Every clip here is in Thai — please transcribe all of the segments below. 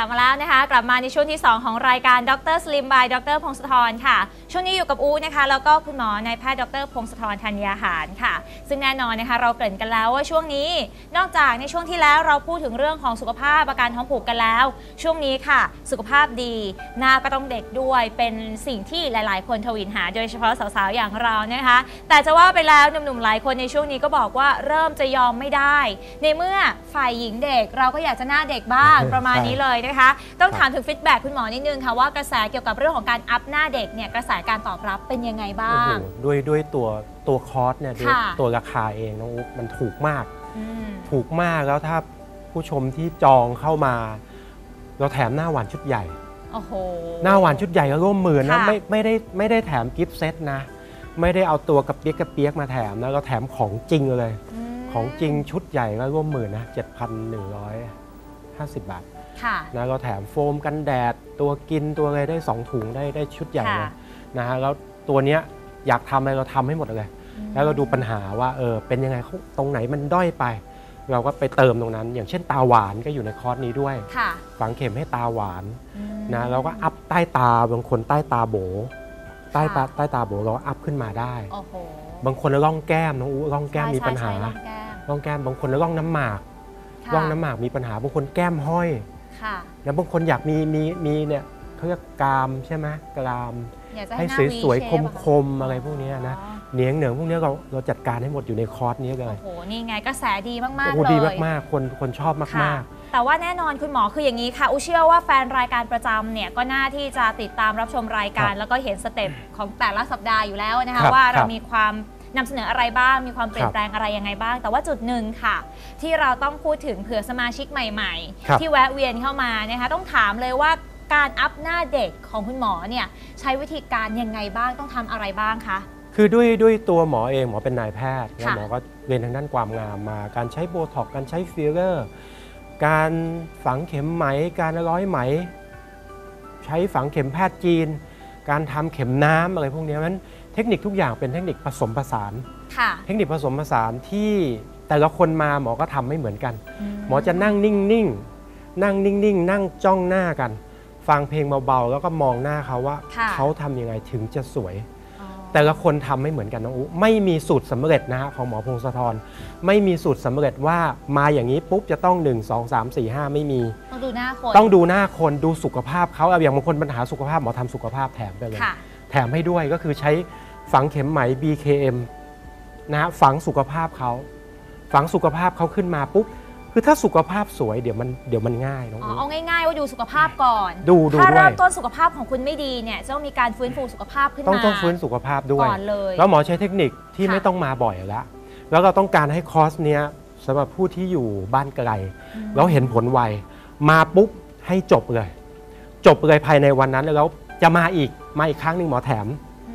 ลับมาแล้วนะคะ กลับมาในช่วงที่ 2 ของรายการดรสลิมบายดรพงศธรค่ะ ช่วงนี้อยู่กับอูนะคะแล้วก็คุณหมอนายแพทย์ดรพงศธรธัญญาหารค่ะ ซึ่งแน่นอนนะคะเราเกริ่นกันแล้วว่าช่วงนี้ นอกจากในช่วงที่แล้วเราพูดถึงเรื่องของสุขภาพอาการท้องผูกกันแล้ว ช่วงนี้ค่ะ สุขภาพดีหน้าก็ต้องเด็กด้วยเป็นสิ่งที่หลาย ๆ คนทวินหา โดยเฉพาะสาว ๆ อย่างเรานะคะ แต่จะว่าไปแล้วหนุ่ม ๆ หลายคนในช่วงนี้ก็บอกว่าเริ่มจะยอมไม่ได้ ในเมื่อฝ่ายหญิงเด็กเราก็อยากจะหน้าเด็กบ้างประมาณนี้เลยนะคะ ต้องถามถึงฟีดแบ็กคุณหมอนิดนึงค่ะว่ากระแสเกี่ยวกับเรื่องของการอัพหน้าเด็กเนี่ยกระแสการตอบรับเป็นยังไงบ้าโอ้โหงด้วยด้วยตัวตัวคอร์สเนี่ยด้วยค่ะตัวราคาเองน้องอุ๊บมันถูกมากอืมถูกมากแล้วถ้าผู้ชมที่จองเข้ามา เราแถมหน้าหวานชุดใหญ่โอ้โหหน้าหวานชุดใหญ่ก็ร่วมหมื่นนะค่ะไม่ไม่ได้ไม่ได้แถมกิฟต์เซตนะ ไม่ได้เอาตัวกระเปียกกระเปียกมาแถมนะเราแถมของจริงเลยมของจริงชุดใหญ่ก็ร่วมหมื่นนะ7,150บาทค่ะนะเราแถมโฟมกันแดด ตัวกินตัวอะไรได้2ถุงได้ได้ชุดใหญ่เลยค่ะ นะฮะแล้วตัวเนี้ยอยากทำอะไรเราทำให้หมดเลย แล้วเราดูปัญหาว่าเออเป็นยังไงเขาตรงไหนมันด้อยไป เราก็ไปเติมตรงนั้น อย่างเช่นตาหวานก็อยู่ในคอร์สนี้ด้วย ค่ะฝังเข็มให้ตาหวานอืม นะเราก็อัพใต้ตาบางคนใต้ตาโบ ใต้ตาค่ะ ใต้ตาโบเราก็อัพขึ้นมาได้ โอ้โหบางคนร่องแก้มน้องอู้ร่องแก้มมีปัญหา ใช่ใช่ใช่ร่องแก้มร่องแก้มบางคนร่องน้ำหมาก ค่ะร่องน้ำหมากมีปัญหาบางคนแก้มห้อย ค่ะ แล้วบางคนอยากมีมีมีเนี่ย เขาเรียกกรามใช่ไหมกรามอยากจะให้หน้าสวย V ๆ shape คมๆอะไรพวกเนี้ยนะอ๋อเหนียงเหนืองพวกเนี้ยเราเราจัดการให้หมดอยู่ในคอร์สนี้เลยโอ้โหนี่ไงกระแสดีมากโอ้ๆโหเลยดีมากๆคนคนชอบค่ะมากแต่ว่าแน่นอนคุณหมอคืออย่างนี้ค่ะ อุเชื่อว่าแฟนรายการประจำเนี่ยก็น่าที่จะติดตามรับชมรายการครับแล้วก็เห็นสเต็ปของแต่ละสัปดาห์อยู่แล้วนะคะครับว่าคเรารับมีความนำเสนออะไรบ้าง มีความเปลี่ยนครับแปลงอะไรยังไงบ้าง แต่ว่าจุดหนึ่งค่ะ ที่เราต้องพูดถึงเผื่อสมาชิกใหม่ครับๆที่แวะเวียนเข้ามานะคะต้องถามเลยว่า การอัพหน้าเด็กของคุณหมอเนี่ยใช้วิธีการยังไงบ้างต้องทำอะไรบ้างคะๆคือด้วยด้วยตัวหมอเองหมอเป็นนายแพทย์แล้วค่ะ หมอก็เรียนทางด้านความงามมา การใช้โบท็อกซ์การใช้ฟิลเลอร์ การฝังเข็มไหม การร้อยไหม ใช้ฝังเข็มแพทย์จีน การทำเข็มน้ำอะไรพวกเนี้ยมันเทคนิคทุกอย่างเป็นเทคนิคผสมผสาน ค่ะเทคนิคผสมผสานที่แต่ละคนมาหมอก็ทำไม่เหมือนกัน หมอจะนั่งนิ่งๆ นั่งนิ่งๆ นั่งจ้องหน้ากัน ฟังเพลงเบาๆ แล้วก็มองหน้าเขาว่าค่ะ เขาทำยังไงถึงจะสวย อ๋อแต่ละคนทำไม่เหมือนกันน้องอุไม่มีสูตรสำเร็จนะฮะของหมอพงศธรไม่มีสูตรสำเร็จว่ามาอย่างนี้ปุ๊บจะต้อง 1 2 3 4 5 ไม่มี ต้องดูหน้าคนต้องดูหน้าคนดูสุขภาพเขาเอาอย่างบางคนปัญหาสุขภาพหมอทำสุขภาพแถมไปเลย ค่ะ แถมให้ด้วยก็คือใช้ฝังเข็มไหม BKM นะฮะฝังสุขภาพเขา ฝังสุขภาพเขาขึ้นมาปุ๊บ คือถ้าสุขภาพสวยเดี๋ยวมันเดี๋ยวมันง่ายน้องอ๋ออุ๊เอาง่ายๆว่าดูสุขภาพก่อนดูดูถ้าด้วเริ่ยมต้นสุขภาพของคุณไม่ดีเนี่ยจะต้องมีการฟื้นฟูสุขภาพขึ้นต้องมาต้องฟื้นสุขภาพด้วย ก่อนเลยแล้วหมอใช้เทคนิคที่ค่ะ ไม่ต้องมาบ่อยแล้ว แล้วเราต้องการให้คอร์สเนี้ยสำหรับผู้ที่อยู่บ้านไกลอืมแล้วเห็นผลไว มาปุ๊บให้จบเลย จบเลยภายในวันนั้นแล้วจะมาอีกมาอีกครั้งหนึ่งหมอแถม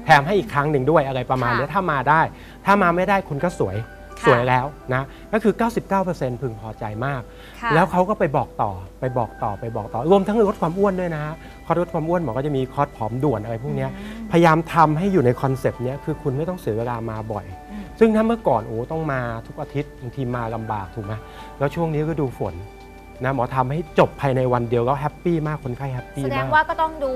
แถมให้อีกครั้งหนึ่งด้วยอะไรประมาณค่ะนี้ถ้ามาได้ ถ้ามาไม่ได้คุณก็สวยค่ะ สวยแล้วนะก็คือ 99%พึงพอใจมากค่ะแล้วเขาก็ไปบอกต่อไปบอกต่อไปบอกต่อ รวมทั้งลดความอ้วนด้วยนะฮะคอร์สลดความอ้วนหมอก็จะมีคอร์สผอมด่วนอะไรพวกเนี้ยอืมพยายามทำให้อยู่ในคอนเซปต์เนี้ยคือคุณไม่ต้องเสียเวลามาบ่อยอืมซึ่งถ้าเมื่อก่อนโอ้ต้องมาทุกอาทิตย์บางทีมาลำบากถูกไหมแล้วช่วงนี้ก็ดูฝน นะหมอทำให้จบภายในวันเดียวก็แฮปปี้มากคนไข้แฮปปี้แสดมางกว่าก็ต้องดู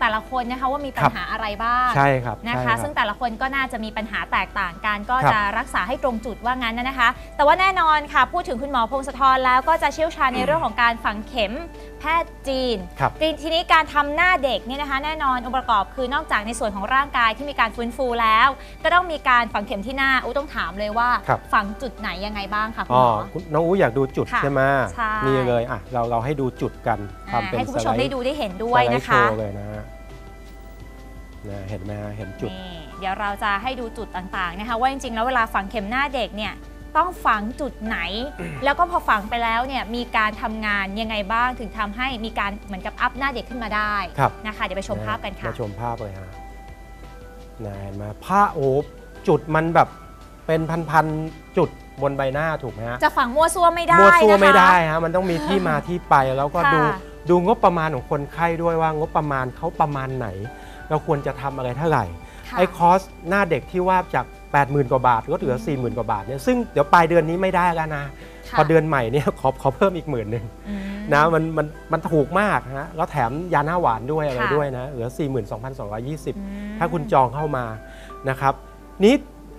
แต่ละคนนะคะว่ามีปัญหาอะไรบ้างใช่ครับนะใช่คะ รับ ซึ่งแต่ละคนก็น่าจะมีปัญหาแตกต่างกัน ก็ครับจะรักษาให้ตรงจุดว่างั้นนะคะ แต่ว่าแน่นอนค่ะ พูดถึงคุณหมอพงศธรแล้วก็จะเชี่ยวชาญในเรื่องของการฝังเข็มแพทย์จีน ครับทีทีนี้การทำหน้าเด็กเนี่ยนะคะ แน่นอนองค์ประกอบคือนอกจากในส่วนของร่างกายที่มีการฟื้นฟูแล้ว ก็ต้องมีการฝังเข็มที่หน้าอู้ต้องถามเลยว่า ครับ ฝังจุดไหนยังไงบ้างคะคุณอ๋อหมอ คุณน้องอู้อยากดูจุดค่ะใช่ไหมใช่นี่เลยอะเราเราให้ดูจุดกันอ่าทำเป็นให้คุณสผู้ชไลมได้ด์ดูได้เห็นด้วยสไลนะด์โชคะว์เลยนะฮะนะเห็นไหมฮะเห็นจุดนี่เดี๋ยวเราจะให้ดูจุดต่างๆนะคะว่าจริงๆแล้วเวลาฝังเข็มหน้าเด็กเนี่ยต้องฝังจุดไหน แล้วก็พอฝังไปแล้วเนี่ยมีการทำงานยังไงบ้างถึงทำให้มีการเหมือนกับอัพหน้าเด็กขึ้นมาได้ครับนะคะเดี๋ยวไปชมภาพกันค่ะมาชมภาพเลยฮะนะเห็นไหมผ้าโอบจุดมันแบบเป็นพันๆจุด บนใบหน้าถูกไหมฮะจะฝังมั่วซั่วไม่ได้มั่วซั่วนะคะ ไม่ได้ฮะมันต้องมีที่มาที่ไปแล้วก็ค่ะดูดูงบประมาณของคนไข้ด้วยว่างบประมาณเขาประมาณไหน เราควรจะทำอะไรเท่าไหร่ค่ะ ไอ้คอสหน้าเด็กที่ว่าจาก 80,000 กว่าบาทลดเหลือ 40,000 กว่าบาทเนี่ยซึ่งเดี๋ยวปลายเดือนนี้ไม่ได้แล้วนะค่ะพอเดือนใหม่เนี่ยขอขอเพิ่มอีกหมื่นหนึ่ง อืม นะมันมันมันถูกมากฮะแล้วแถมยาหน้าหวานด้วยอะไรค่ะ ด้วยนะเหลือ 42,220 อืมถ้าคุณจองเข้ามานะครับ นี่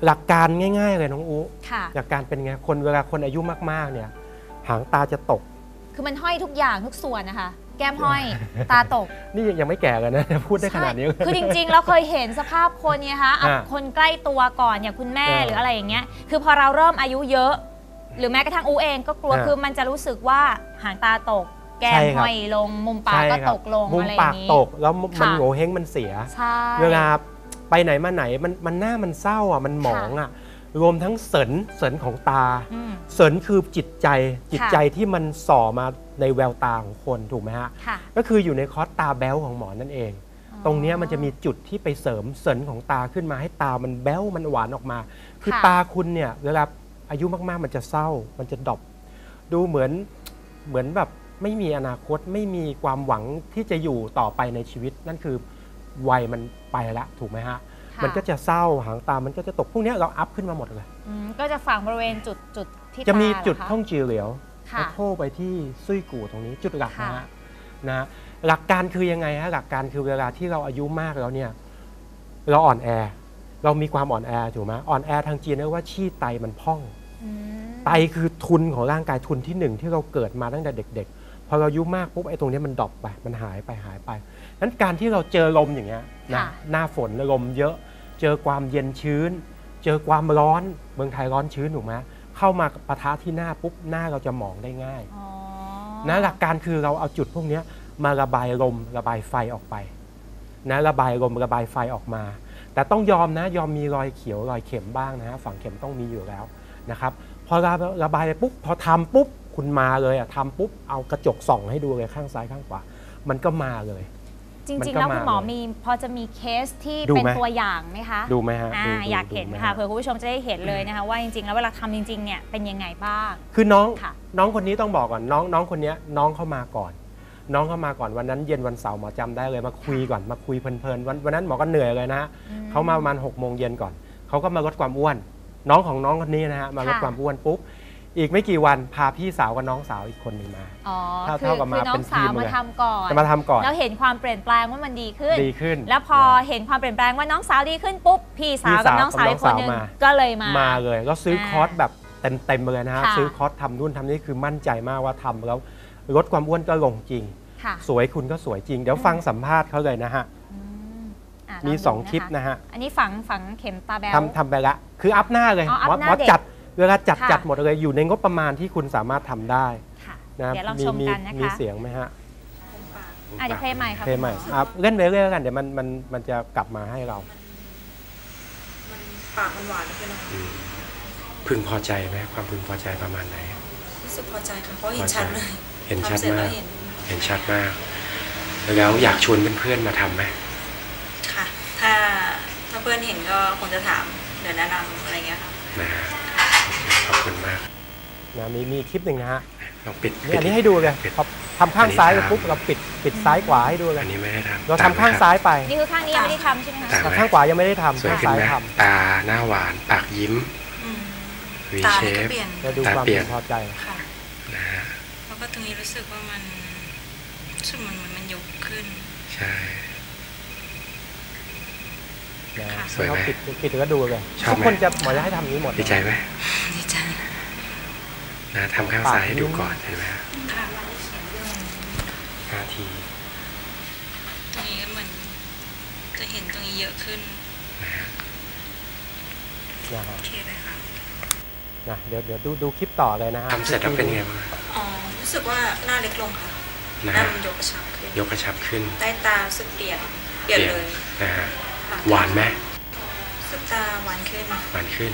หลักการง่ายๆเลยน้องอูค่ะ หลักการเป็นไงคนเวลาคนอายุมากๆเนี่ย หางตาจะตก คือมันห้อยทุกอย่างทุกส่วนนะคะ แก้มห้อย ตาตก นี่ยังไม่แก่กันนะ พูดได้ขนาดนี้ใช่คือจริงๆ เราเคยเห็นสภาพคนเนี่ยคะเอาอ่าคนใกล้ตัวก่อนอย่างคุณแม่เออหรืออะไรอย่างเงี้ย คือพอเราเริ่มอายุเยอะ หรือแม้กระทั่งอูเองก็กลัวอ่าคือมันจะรู้สึกว่าหางตาตกแก้มใช่ครับห้อยลงมุมปากใช่ก็ครับตกลงมุมอะไรอปาย่ากงนี้ตกแล้วมันค่ะโงเฮงมันเสียใช่เวลา ไปไหนมาไหนมันมันหน้ามันเศร้าอะมันหมองอะรวมทั้งเสรินเสรินของตาอืมเสรินคือจิตใจจิตค่ะใจที่มันส่อมาในแววตาของคนถูกไหมฮะค่ะก็คืออยู่ในคอร์สตาแบ้วของหมอนั่นเอง ตรงเนี้ยมันจะมีจุดที่ไปเสริมเสรินของตาขึ้นมาให้ตามันแบ้วมันหวานออกมา คือค่ะตาคุณเนี่ยเวลาอายุมากๆ มันจะเศร้า มันจะดรอปดูเหมือนเหมือนแบบไม่มีอนาคตไม่มีความหวังที่จะอยู่ต่อไปในชีวิตนั่นคือ วัยมันไปละถูกไหมฮะ ค่ะมันก็จะเศร้าหางตา มันก็จะตกพวกเนี้ยเราอัพขึ้นมาหมดเลย อืมก็จะฝังบริเวณจุดจุดที่จะมีตาเหรอจุดคะท่องจีเหลียวค่ะ แล้วโทรไปที่ซุยกู่ตรงนี้จุดหลักนะค่ะ ฮะนะหลักการคือยังไงฮะหลักการคือเวลาที่เราอายุมากแล้วเนี่ยเราอ่อนแอ เรามีความอ่อนแอถูกไหมอ่อนแอทางจีนเรียกว่าชี้ไตมันพอง อืมไตคือทุนของร่างกายทุนที่หนึ่งที่เราเกิดมาตั้งแต่เด็ก ๆ พอเราอายุมากปุ๊บไอ้ตรงเนี้ยมันดรอปไป มันหายไปหายไป นั้นการที่เราเจอลมอย่างเงี้ยนะค่ะหน้าฝนลมเยอะ เจอความเย็นชื้น เจอความร้อนเมืองไทยร้อนชื้นถูกไหมเข้ามาปะทะที่หน้าปุ๊บหน้าเราจะหมองได้ง่ายอ๋อนะหลักการคือเราเอาจุดพวกเนี้ยมาระบายลมระบายไฟออกไปนะระบายลมระบายไฟออกมา แต่ต้องยอมนะยอมมีรอยเขียวรอยเข็มบ้างนะฮะฝั่งเข็มต้องมีอยู่แล้วนะครับพอระระบายไปปุ๊บพอทำปุ๊บคุณมาเลยอะทำปุ๊บเอากระจกส่องให้ดูเลยข้างซ้ายข้างขวามันก็มาเลย จมันริงก็ๆแล้วคุณหมอมาเลยมีพอจะมีเคสที่ดูเป็นไหมตัวอย่างไหมคะ ดูไหมฮะอ่าดูดูอยากเห็นดูไหมค่ะฮะเผื่อคุณผู้ชมจะได้เห็นเลยนะคะว่าจริง ๆ แล้วเวลาทำจริง ๆ เนี่ยเป็นยังไงบ้าง คือน้องค่ะน้องคนนี้ต้องบอกก่อนน้องน้องคนเนี้ยน้องเข้ามาก่อน น้องเข้ามาก่อนวันนั้นเย็นวันเสาร์หมอจำได้เลยมาคุยก่อนมาคุยเพลินๆวันวันนั้นหมอก็เหนื่อยเลยนะฮะอืมเขามาประมาณ6กโมงเย็นก่อนเขาก็มาลดความอ้วน น้องของน้องคนนี้นะฮะมาลดค่ะความอ้วนปุ๊บ อีกไม่กี่วันพาพี่สาวกับน้องสาวอีกคนหนึ่งมา อ๋อเท่าคือเท่ากับมาคือน้อเป็งนสาวทีมมาเลยทำก่อนจะมาทำก่อนแล้วเห็นความเปลี่ยนแปลงว่ามันดีขึ้น ดีขึ้น แล้วพอเห็นความเปลี่ยนแปลงว่าน้องสาวดีขึ้นปุ๊บพี่สาวกับพี่สาวน้องสาวกับอีกคนหนึงน้องสาวมา ก็เลยมา มาเลยแล้วซื้ออ่าคอร์สแบบเต็มๆไปเลยนะฮะค่ะ ซื้อคอร์สทำนู่นทำนี่คือมั่นใจมากว่าทำแล้วลดความอ้วนก็ลงจริง ค่ะสวยคุณก็สวยจริง เดี๋ยวฟังสัมภาษณ์เขาเลยนะฮะ อืมอะมี ลดูสองคลิปนะฮะ อันนี้ฝังฝังเข็มตาแบว ทำทำไปละ คืออัพหน้าเลยอ๋ออัพหมอหน้าหมอเด็ก จัด เวลาจัดค่ะ จัดหมดเลยอยู่ในงบประมาณที่คุณสามารถทำได้ค่ะ นะเดี๋ยวลองมีชมมีกันนะคะมีเสียงไหมฮะอะเดี๋ยวเพลงใหม่ค่ะเพลงใหม่คุณออะเล่นไปเรื่อยๆกันเดี๋ยวมันมันมันจะกลับมาให้เรา มันปากมันหวานขึ้นนะคะพึงพอใจไหมความพึงพอใจประมาณไหน รู้สึกพอใจค่ะเพราะเห็นชัดเลยเห็นชัดทำเสร็จมาแล้กวเห็นเห็นชัดมาก แล้วอยากชวนเพื่อนๆมาทำไหมค่ะ ถ้าถ้าเพื่อนเห็นก็คงจะถามเดี๋ยวแนะนำอะไรเงี้ยค่ะนะฮะ ขอบคุณมากนะมีมีคลิปหนึ่งนะฮะลองปิดนี่อันนี้ให้ดูเลยพอทำข้างซ้ายไปปุ๊บเราปิดปิดซ้ายขวาให้ดูเลอัยนนี้ไม่ได้ทำเราทำข้างซ้ายไปนี่คือข้างนี้ยังไม่ได้ทำใช่ไหมคะต่างแต่ไหมข้างขวายังไม่ได้ทำสวยข้างขึ้นซ้ายไหมทำตาหน้าหวานปากยิ้มอืมวีตาเชเนี่ยก็ฟเปลี่ยนจะดูตาความเปลี่ยนพึงพอใจค่ะนะฮะแล้วก็ตรงนี้รู้สึกว่ามันรู้สึกมันมันมันยกขึ้น ใช่ นะค่ะสวยไหมเราปิดปิดแล้วดูเลยชอบทุกไหมคนจะหมอจะให้ทำอย่างนี้หมดดีใจไหมดีใจนะทำข้างซ้ายให้ดูก่อนเห็นไหมฮะค่ะห้าที ตรงนี้ก็เหมือนจะเห็นตรงนี้เยอะขึ้นนะฮะนะฮะโอเคเลยค่ะนะเดี๋ยวเดี๋ยวดูดูคลิปต่อเลยนะฮะทำเสร็จแล้วเป็นไงบ้างอ๋อรู้สึกว่าหน้าเล็กลงค่ะนะหน้าฮะมันยกกระชับขึ้นยกกระชับขึ้นใต้ตารู้สึกเปลี่ยนเปลี่ยนเลยนะฮะค่ะ หวานไหมรู้สึกตาหวานขึ้นหวานขึ้น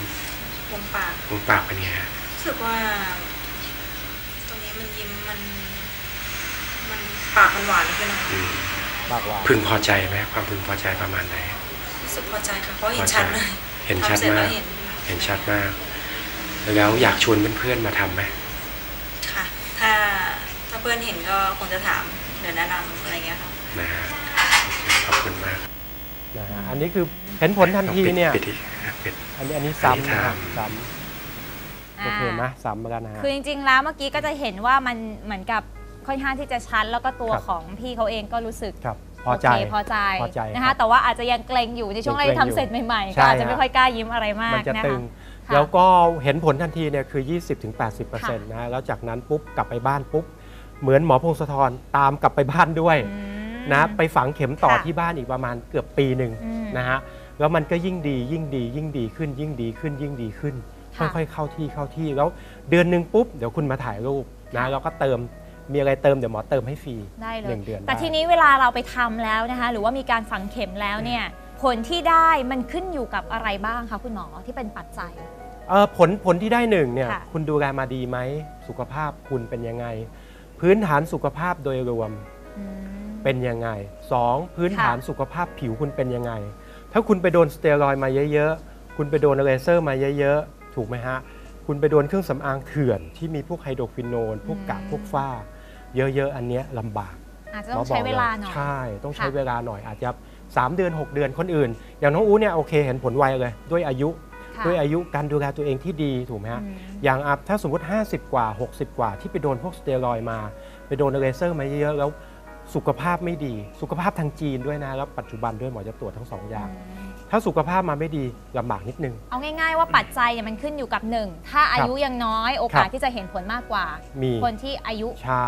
มุมปากมุมปากเป็นไงฮะรู้สึกว่า ตรงนี้มันยิ้มมัน มันปากมันหวานขึ้นนะคะอืมปากหวานพึงพอใจไหมความพึงพอใจประมาณไหนรู้สึกพอใจค่ะเพราะเห็นชัดเลยเห็นชัดทำเสร็จมาแล้กวเห็นเห็นชัดมาก แล้วอยากชวนเพื่อนๆมาทำไหมค่ะ ถ้าถ้าเพื่อนเห็นก็คงจะถามเดี๋ยวแนะนำอะไรเงี้ยค่ะนะฮะขอบคุณมาก นะฮะอันนี้คือเห็นผลทันทีเนี่ยปิดปิดอีกปิดอันนี้อันนี้อันนี้ซ้ำนะครับทำซ้ำโอเคไหมซ้ำแล้วนะฮะคือจริงๆแล้วเมื่อกี้ก็จะเห็นว่ามันเหมือนกับค่อนข้างที่จะชัดแล้วก็ตัวครับของพี่เขาเองก็รู้สึกครับพอใจโเคพอใจพอใจนะครัคะบแต่ว่าอาจจะยังเกรงอยู่ในช่วงแรกยังที่เกรงอยู่ทำเสร็จใหม่ๆใช่ก็อาจจะไม่ฮะค่อยกล้ายิ้มอะไรมากมันจะนะตึคะงค่ะแล้วก็เห็นผลทันทีเนี่ยคือ 20-80%นะฮะแล้วจากนั้นปุ๊บกลับไปบ้านปุ๊บเหมือนหมอพงศธรตามกลับไปบ้านด้วยอืม นะไปฝังเข็มต่อค่ะที่บ้านอีกประมาณเกือบปีหนึ่งอืมนะฮะแล้วมันก็ยิ่งดียิ่งดี ยิ่งดีขึ้น ยิ่งดีขึ้น ยิ่งดีขึ้น ค่ะ ค่อยๆเข้าที่เข้าที่แล้วเดือนหนึ่งปุ๊บเดี๋ยวคุณมาถ่ายรูปนะค่ะแล้วก็เติมมีอะไรเติมเดี๋ยวหมอเติมให้ฟรีได้เลหย นึ่งเดือนแต่ได้ ทีนี้เวลาเราไปทำแล้วนะคะ หรือว่ามีการฝังเข็มแล้วเนี่ย ผลที่ได้มันขึ้นอยู่กับอะไรบ้างคะคุณหมอที่เป็นปัจจัย เออผลผลที่ได้หนึ่งเนี่ยค่ะคุณดูแลมาดีไหม สุขภาพคุณเป็นยังไง พื้นฐานสุขภาพโดยรวม อืม เป็นยังไง 2. พื้นค่ะฐานสุขภาพผิวคุณเป็นยังไง ถ้าคุณไปโดนสเตียรอยด์มาเยอะๆ คุณไปโดนเลเซอร์มาเยอะๆ ถูกไหมฮะ คุณไปโดนเครื่องสำอางเถื่อนที่มีพวกไฮโดรควินโนน พวกกากพวกฝ้า เยอะๆ อันเนี้ยลำบากอาจจะต้องใช้เวลาหน่อย ใช่ ต้องใช้ค่ะเวลาหน่อยอาจจะ 3 เดือน 6 เดือนคนอื่น อย่างน้องอู๋เนี่ยโอเคเห็นผลไวเลย ด้วยอายุค่ะด้วยอายุการดูแลตัวเองที่ดีถูกไหมฮะอืมอย่างอะถ้าสมมติ 50 กว่า 60 กว่าที่ไปโดนพวกสเตียรอยด์มา ไปโดนเลเซอร์มาเยอะๆแล้ว สุขภาพไม่ดี สุขภาพทางจีนด้วยนะ แล้วปัจจุบันด้วยหมอจะตรวจทั้งสองอย่าง ถ้าสุขภาพมาไม่ดีลำบากนิดนึง เอาง่ายๆว่าปัจจัยเนี่ยมันขึ้นอยู่กับหนึ่งถ้าอายุยังน้อยโอกาสครับที่จะเห็นผลมากกว่า มีคนที่อายุใช่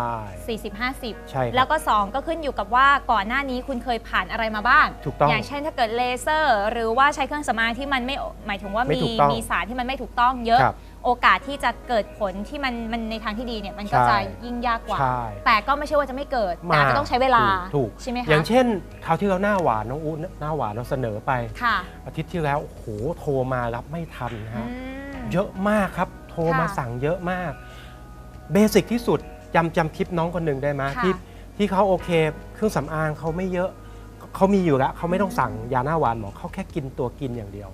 40-50ใช่ครับแล้วก็ 2 ก็ขึ้นอยู่กับว่าก่อนหน้านี้คุณเคยผ่านอะไรมาบ้างถูกต้องอย่างเช่นถ้าเกิดเลเซอร์ หรือว่าใช้เครื่องสำอางที่มันไม่หมายถึงว่าไม่มีถูกต้องมีสารที่มันไม่ถูกต้องเยอะครับ โอกาสที่จะเกิดผลที่มันมันในทางที่ดีเนี่ยมันก็ใช่จะยิ่งยากกว่า ใช่แต่ก็ไม่ใช่ว่าจะไม่เกิดแต่มาอาจจะต้องใช้เวลาถูก ใช่ไหมคะอย่างเช่นคราวที่เราหน้าหวานน้องอู๋หน้าหวานเราเสนอไป ค่ะ อาทิตย์ที่แล้วโอ้โหโทรมารับไม่ทันนะอืฮะมเยอะมากครับ โทรมาค่ะสั่งเยอะมาก เบสิกที่สุดจำจำคลิปน้องคนหนึ่งได้ไหมค่ะที่ที่เขาโอเค เครื่องสำอางเขาไม่เยอะเขามีอยู่แล้วเขาไม่ต้องสั่งยาหน้าหวานหมอเขาแค่กินตัวกินอย่างเดียว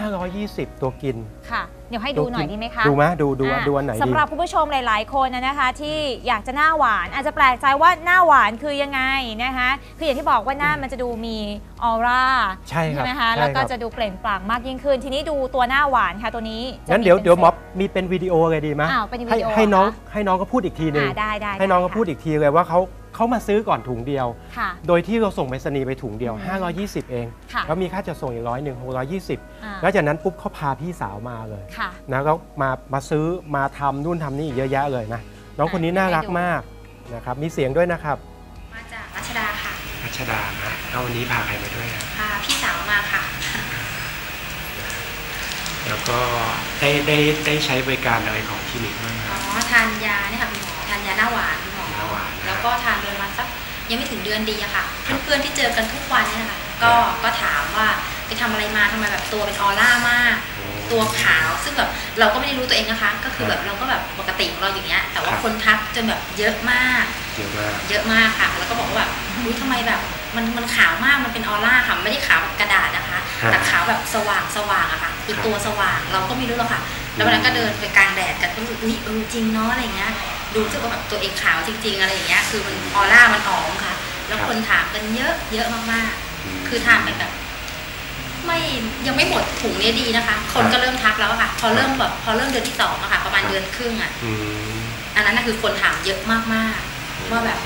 520 ตัวกิน ค่ะ เดี๋ยวให้ดูหน่อยดีไหมคะดูไหมดูดูอะดูอันไหนดี สำหรับคุณผู้ชมหลาย ๆ คนนะนะคะ ที่อยากจะหน้าหวาน อาจจะแปลกใจว่าหน้าหวานคือยังไงนะคะคืออย่างที่บอกว่าหน้ามันจะดูมีออร่าใช่ครับไหมคะใช่แล้วก็ครับจะดูเปล่งปลั่งมากยิ่งขึ้น ทีนี้ดูตัวหน้าหวานค่ะตัวนี้จะงั้นเดี๋ยวป็เดี๋ยวหมอซ็ตมีเป็นวิดีโอเลยดีไหมอ้าวเป็นวิดีโอให้ให้น้องเหรอคะให้น้องก็พูดอีกทีหนึง อ่าได้ได้ให้น้องก็ได้พูดอีกทีเลยว่าเขา เขามาซื้อก่อนถุงเดียว ค่ะ โดยที่เราส่งไปรษณีย์ไปถุงเดียว อืม520 เอง ค่ะแล้วมีค่าจะส่งอีกร้อยหนึ่งหกร้อยยี่สิบอ่า แล้วจากนั้นปุ๊บเขาพาพี่สาวมาเลยค่ะ นะแล้วมามาซื้อมาทำนู่นทำนี่อีกเยอะแยะเลยนะน้องคนนี้น่ารักมากนะครับมีเสียงด้วยนะครับมาจากรัชดาค่ะรัชดามาแล้ววันนี้พาใครมาด้วยนะ พาพี่สาวมาค่ะ แล้วก็ได้ได้ได้ใช้บริการอะไรของคลินิกบ้างคอ๋รับอ ทานยาเนี่ยค่ะคุณหมอ ทานยาหน้าหวาน คุณหมอหน้าหวานแล้วก็ทานประมาณสักยังไม่ถึงเดือนดีอะค่ะครับเพื่อนๆที่เจอกันทุกวันเนี่ยค่ะก็ครับก็ถามว่าไปทำอะไรมาทำไมแบบตัวเป็นออร่ามากโอ้ตัวขาวซึ่งแบบเราก็ไม่ได้รู้ตัวเองนะคะ ก็คือคแบรับบเราก็แบบปกติของเราอย่างเงี้ย แต่ว่าครับคนทักจนแบบเยอะมาก เยอะมากเยอะมากค่ะ แล้วก็บอกว่าแบบอุ้ยทำไมแบบมันมันขาวมากมันเป็นออร่าค่ะไม่ได้ขาวแบบกระดาษนะคะครับแต่ขาวแบบสว่างสว่างอะค่ะคือครับตัวสว่างเราก็ไม่รู้หรอกค่ะ แล้ววันนั้นก็เดินไปกลางแดดกันก็รู้สึกอุ้ยเออจริงเนาะอะไรเงี้ยดู รู้สึกว่าแบบตัวเองขาวจริง ๆ อะไรอย่างเงี้ยคือมันออร่ามันออกค่ะ แล้วคนถามกันเยอะเยอะมากๆ คือทานไปแบบ ไม่ยังไม่หมดถุงเนี้ยดีนะคะ คนก็เริ่มทักแล้วอะค่ะ พอเริ่มแบบพอเริ่มเดือนที่สองอะค่ะ ประมาณครับเดือนครึ่งอะอืมอันนั้นน่ะคือคนถามเยอะมากๆว่าแบบ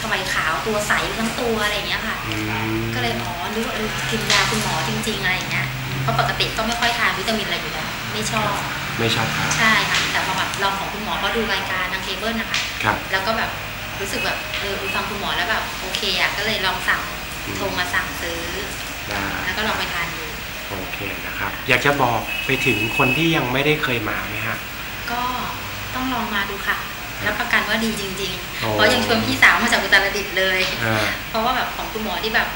ทำไมขาวตัวใสทั้งตัวอะไรอย่างเงี้ยค่ะอืมก็เลยอ๋อรู้ว่าเออกินยาคุณหมอจริง ๆ อะไรอย่างเงี้ยเพราะปกติก็ไม่ค่อยทานวิตามินอะไรอยู่แล้ว ไม่ชอบ ไม่ชอบทานใช่ค่ะแต่พอแบบลองของคุณหมอเพราะดูรายการทางเคเบิลนะคะครับแล้วก็แบบรู้สึกแบบเออฟังคุณหมอแล้วแบบโอเคอะก็เลยลองสั่งอืมโทรมาสั่งซื้อได้แล้วก็ลองไปทานดูโอเคนะครับ อยากจะบอกไปถึงคนที่ยังไม่ได้เคยมาไหมฮะก็ต้องลองมาดูค่ะรับประกันว่าดีจริงโอ้ๆเพราะยังชวนพี่สาวมาจากอุตรดิตถ์เลยอ่าเพราะว่าแบบของคุณหมอที่แบบ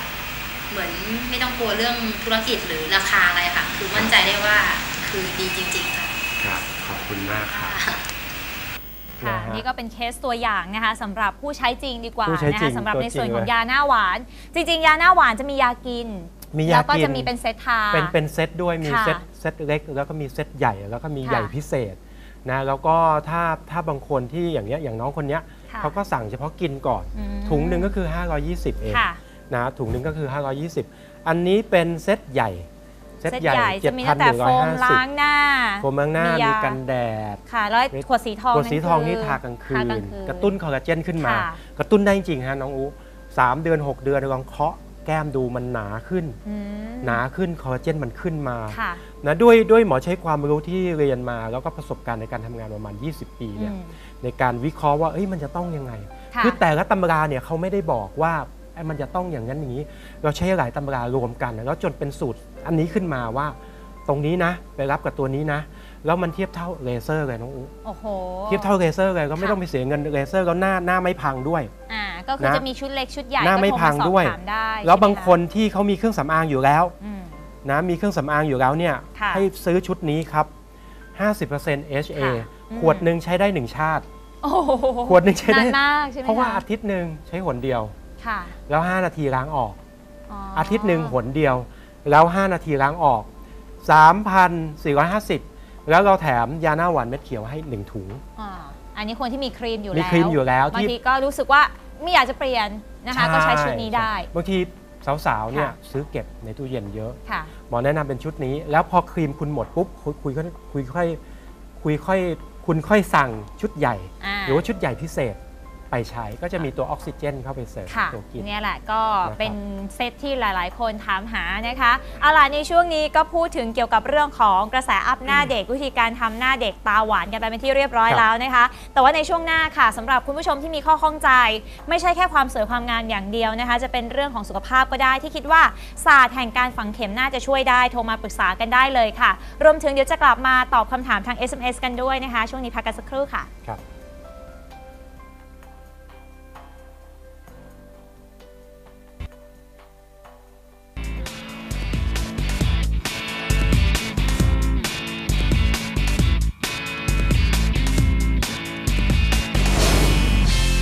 เหมือนไม่ต้องกลัวเรื่องธุรกิจหรือราคาอะไรค่ะ คือมั่นใจได้ว่าคือดีจริง ๆ ค่ะ ครับขอบคุณมากครับ ค่ะนะฮะนี่ก็เป็นเคสตัวอย่างนะคะสำหรับผู้ใช้จริงดีกว่าผู้ใช้นะจริคะงสำหรับตัวในส่วนจริงของเลย ยาหน้าหวาน จริง ๆ ยาหน้าหวานจะมียากิน มียาแล้วก็กินจะมีเป็นเซตทา เป็นเป็นเซตด้วยมีค่ะเซตเซตเล็ก แล้วก็มีเซตใหญ่แล้วก็มีค่ะใหญ่พิเศษนะแล้วก็ถ้าถ้าบางคนที่อย่างเงี้ยอย่างน้องคนเนี้ยค่ะเขาก็สั่งเฉพาะกินก่อน อืม ถุงหนึ่งก็คือ 520 เองค่ะ นะถุงหนึงก็คือ 520 อันนี้เป็นเซตใหญ่ เซตเซตใหญ่ใหญ่จะมีตั้งแต่โฟมล้าง7,150หน้าโฟมล้างหน้ามียามีมีกันแดดค่ะแล้วขวดสีทองตัวสีทองนี่คืทากลางคืทนกลางคืกระตุ้นคอลลาเจนขึ้นมาค่ะกระตุ้นได้จริงๆฮะน้องอูสามเดือน 6 เดือนลองเคาะแก้มดูมันหนาขึ้นอืมหนาขึ้นคอลลาเจนมันขึ้นมาค่ะนะด้วยด้วยหมอใช้ความรู้ที่เรียนมา แล้วก็ประสบการณ์ในการทำงานประมาณ 20 ปีเนี่ยอืมในการวิเคราะห์ว่าเอ้ยมันจะต้องยังไงค่ะคือแต่ละตำราเนี่ยเขาไม่ได้บอกว่าไอ้มันจะต้องอย่างนั้นอย่างนี้ เราใช้หลายตำรารวมกัน แล้วจนเป็นสูตร อันนี้ขึ้นมาว่าตรงนี้นะไปรับกับตัวนี้นะ แล้วมันเทียบเท่าเลเซอร์เลยน้องอูโอ้โหเทียบเท่าเลเซอร์เลยก็ไม่ค่ะต้องไปเสียเงินเลเซอร์แล้วหน้าหน้าไม่พังด้วยอ่าก็คือนะจะมีชุดเล็กชุดใหญ่หน้าไม่ก็โทรพังสอบด้วยถามได้แล้วใช่ไหมบางคนที่เขามีเครื่องสำอางอยู่แล้วอืมนะมีเครื่องสำอางอยู่แล้วเนี่ยค่ะให้ซื้อชุดนี้ครับ 50% HA ค่ะอืมขวดหนึ่งใช้ได้หนึ่งชาติโอ้โหขวดหนึ่งใช้ได้นานมากใช่ไหมเพราะว่าคอาทิตย์หนึ่งใช้หนเดียวค่ะแล้ว 5 นาทีล้างออกอ๋อออาทิตย์หนึ่งหนเดียว แล้ว 5 นาทีล้างออก 3,450 แล้วเราแถมยาหน้าหวานเม็ดเขียวให้ 1 ถุง อ่าอันนี้คนที่มีครีมอยู่มีแล้วครีมอยู่แล้วบางที่ ทีก็รู้สึกว่าไม่อยากจะเปลี่ยนนะคะ ก็ใช้ชุดนี้ได้ บางทีสาวๆเนี่ยค่ะ ซื้อเก็บในตู้เย็นเยอะ ค่ะ หมอแนะนำเป็นชุดนี้ แล้วพอครีมคุณหมดปุ๊บคุยคุยค่อยคุยค่อยคุยค่อยคุณค่อยสั่งชุดใหญ่ อ่า หรือว่าชุดใหญ่พิเศษ ไปใช้ก็จะมีตัวออกซิเจนเข้าไปเสริมค่ะตัวกิน เนี่ยแหละก็นะครับเป็นเซตที่หลายๆ คนถามหานะคะเอาล่ะในช่วงนี้ก็พูดถึงเกี่ยวกับเรื่องของกระแสอัพหน้าเด็กวิธีการทำหน้าเด็กตาหวานกันไปเป็นที่เรียบร้อยครับแล้วนะคะ แต่ว่าในช่วงหน้าค่ะสำหรับคุณผู้ชมที่มีข้อข้องใจ ไม่ใช่แค่ความสวยความงามอย่างเดียวนะคะ จะเป็นเรื่องของสุขภาพก็ได้ที่คิดว่าศาสตร์แห่งการฝังเข็มน่าจะช่วยได้โทรมาปรึกษากันได้เลยค่ะ รวมถึงเดี๋ยวจะกลับมาตอบคำถามทาง SMS กันด้วยนะคะ ช่วงนี้พักกันสักครู่ค่ะครับ